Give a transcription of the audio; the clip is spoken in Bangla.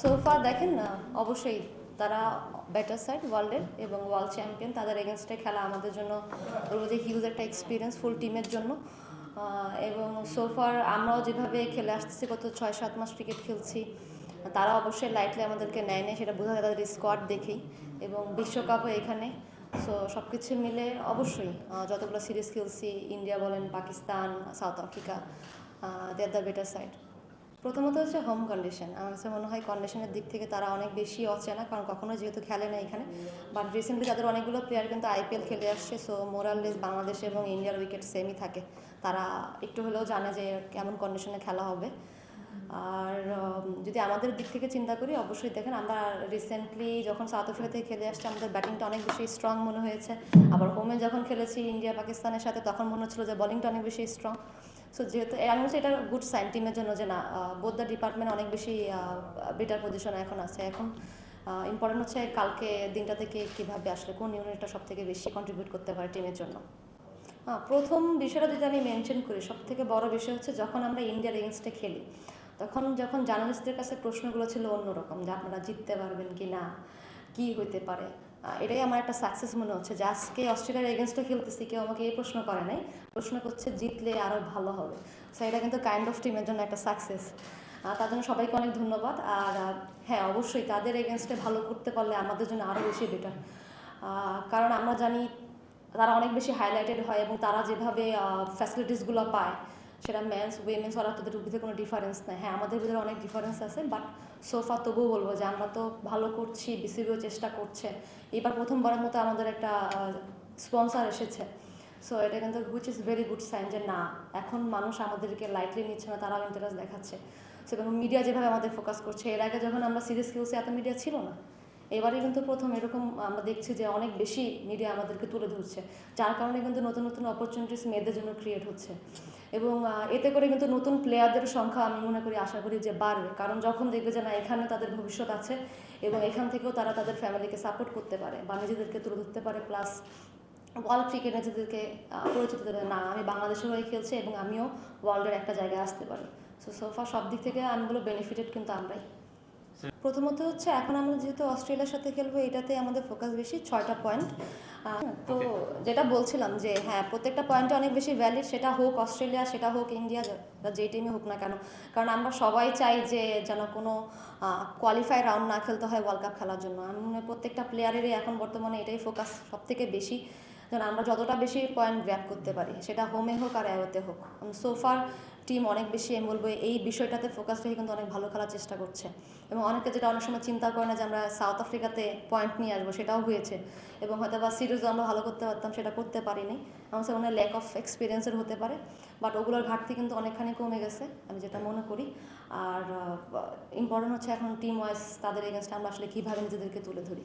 সোফা দেখেন না, অবশ্যই তারা বেটার সাইড ওয়ার্ল্ডের এবং ওয়ার্ল্ড চ্যাম্পিয়ন তাদের এগেনস্টে খেলা আমাদের জন্য বলব যে হিউজ একটা এক্সপিরিয়েন্স ফুল টিমের জন্য। এবং সোফার আমরাও যেভাবে খেলে আসতেছি, গত ছয় সাত মাস ক্রিকেট খেলছি, তারা অবশ্যই লাইটলি আমাদেরকে নেয় নেয় সেটা বোঝা যায় তাদের স্কোয়াড দেখেই এবং বিশ্বকাপও এখানে। সো সব কিছু মিলে অবশ্যই যতগুলো সিরিজ খেলছি ইন্ডিয়া বলেন, Pakistan South Africa they are the better side প্রথমত হচ্ছে হোম কন্ডিশন আমার কাছে মনে হয় কন্ডিশনের দিক থেকে তারা অনেক বেশি অচেনা, কারণ কখনো যেহেতু খেলে না এখানে। বাট রিসেন্টলি তাদের অনেকগুলো প্লেয়ার কিন্তু আইপিএল খেলে আসছে সো মোরাললেস বাংলাদেশ এবং ইন্ডিয়ার উইকেট সেমই থাকে। তারা একটু হলেও জানে যে কেমন কন্ডিশনে খেলা হবে। আর যদি আমাদের দিক থেকে চিন্তা করি, অবশ্যই দেখেন আমরা রিসেন্টলি যখন সাউথ আফ্রিকা থেকে খেলে আসছি, আমাদের ব্যাটিংটা অনেক বেশি স্ট্রং মনে হয়েছে। আবার হোমে যখন খেলেছি ইন্ডিয়া পাকিস্তানের সাথে, তখন মনে হচ্ছিল যে বোলিংটা অনেক বেশি স্ট্রং সো যেহেতু আমি হচ্ছে এটা গুড সাইন টিমের জন্য যে না বোধ দ্য ডিপার্টমেন্ট অনেক বেশি বেটার পজিশনে এখন আছে। এখন ইম্পর্টেন্ট হচ্ছে কালকে দিনটা থেকে কীভাবে আসলে, কোন ইউনিটটা সব থেকে বেশি কন্ট্রিবিউট করতে পারে টিমের জন্য। হ্যাঁ প্রথম বিষয়টা যদি আমি মেনশন করি সব থেকে বড় বিষয় হচ্ছে যখন আমরা ইন্ডিয়ার এগেনস্টে খেলি, তখন যখন জার্নালিস্টদের কাছে প্রশ্নগুলো ছিল অন্যরকম, যে আপনারা জিততে পারবেন কি না কি হইতে পারে? এটাই আমার একটা সাকসেস মনে হচ্ছে যে আজকে অস্ট্রেলিয়ার এগেনস্টে খেলতেছি, কেউ আমাকে এই প্রশ্ন করে নাই। প্রশ্ন করছে জিতলে আরও ভালো হবে। সো এটা কিন্তু কাইন্ড অফ টিমের জন্য একটা সাকসেস তার জন্য সবাইকে অনেক ধন্যবাদ। আর হ্যাঁ অবশ্যই তাদের এগেনস্টে ভালো করতে পারলে আমাদের জন্য আরও বেশি বেটার কারণ আমরা জানি তারা অনেক বেশি হাইলাইটেড হয় এবং তারা যেভাবে ফ্যাসিলিটিসগুলো পায় সেটা মেন্স উইমেন্স ওরা তাদের ভিতরে কোনো ডিফারেন্স নেই। হ্যাঁ আমাদের ভিতরে অনেক ডিফারেন্স আছে বাট সোফা তবুও বলব যে আমরা তো ভালো করছি বিসিবিও চেষ্টা করছে। এবার প্রথমবারের মতো আমাদের একটা স্পন্সর এসেছে। সো এটা কিন্তু which is very good sign যে না, এখন মানুষ আমাদেরকে লাইটলি নিচ্ছে না, তারাও ইন্টারেস্ট দেখাচ্ছে। সো এবং মিডিয়া যেভাবে আমাদের ফোকাস করছে, এর আগে যখন আমরা সিরিজ খেলছি, এত মিডিয়া ছিল না। এবারে কিন্তু প্রথম এরকম আমরা দেখছি যে অনেক বেশি মিডিয়া আমাদেরকে তুলে ধরছে। যার কারণে কিন্তু নতুন নতুন অপরচুনিটিস মেয়েদের জন্য ক্রিয়েট হচ্ছে। এবং এতে করে কিন্তু নতুন প্লেয়ারদের সংখ্যা আমি মনে করি, আশা করি যে বাড়বে। কারণ যখন দেখবে যে না, এখানে তাদের ভবিষ্যৎ আছে এবং এখান থেকেও তারা তাদের ফ্যামিলিকে সাপোর্ট করতে পারে বা নিজেদেরকে তুলে ধরতে পারে প্লাস ওয়ার্ল্ড ক্রিকেট নিজেদেরকে পরিচিত দেবে না, আমি বাংলাদেশের হয়ে খেলছি এবং আমিও ওয়ার্ল্ডের একটা জায়গায় আসতে পারি। সো সোফা সব দিক থেকে আমিগুলো বেনিফিটেড কিন্তু আমরাই। প্রথমত হচ্ছে এখন আমরা যেহেতু অস্ট্রেলিয়ার সাথে খেলব এটাতে আমাদের ফোকাস বেশি ছয়টা পয়েন্ট তো যেটা বলছিলাম যে হ্যাঁ প্রত্যেকটা পয়েন্টে অনেক বেশি ভ্যালিড সেটা হোক অস্ট্রেলিয়া সেটা হোক ইন্ডিয়া বা যেই টিমে হোক না কেন। কারণ আমরা সবাই চাই যে যেন কোনো কোয়ালিফাই রাউন্ড না খেলতে হয় ওয়ার্ল্ড কাপ খেলার জন্য। আমি মনে প্রত্যেকটা প্লেয়ারেরই এখন বর্তমানে এটাই ফোকাস সব থেকে বেশি। যেন আমরা যতটা বেশি পয়েন্ট গ্র্যাপ করতে পারি, সেটা হোমে হোক আর অ্যাওয়েতে হোক। সোফার টিম অনেক বেশি আমি বলব এই বিষয়টাতে ফোকাস রেখে কিন্তু অনেক ভালো খেলার চেষ্টা করছে। এবং অনেকে যেটা অনেক সময় চিন্তা করে না যে আমরা সাউথ আফ্রিকাতে পয়েন্ট নিয়ে আসব, সেটাও হয়েছে। এবং হয়তো বা সিরিজও আমরা ভালো করতে পারতাম, সেটা করতে পারিনি। আমার সাথে অনেক ল্যাক অফ এক্সপিরিয়েন্সের হতে পারে। বাট ওগুলোর ঘাটতি কিন্তু অনেকখানি কমে গেছে, আমি যেটা মনে করি। আর ইম্পর্টেন্ট হচ্ছে এখন টিম ওয়াইজ তাদের এগেনস্টে আমরা আসলে কীভাবে নিজেদেরকে তুলে ধরি।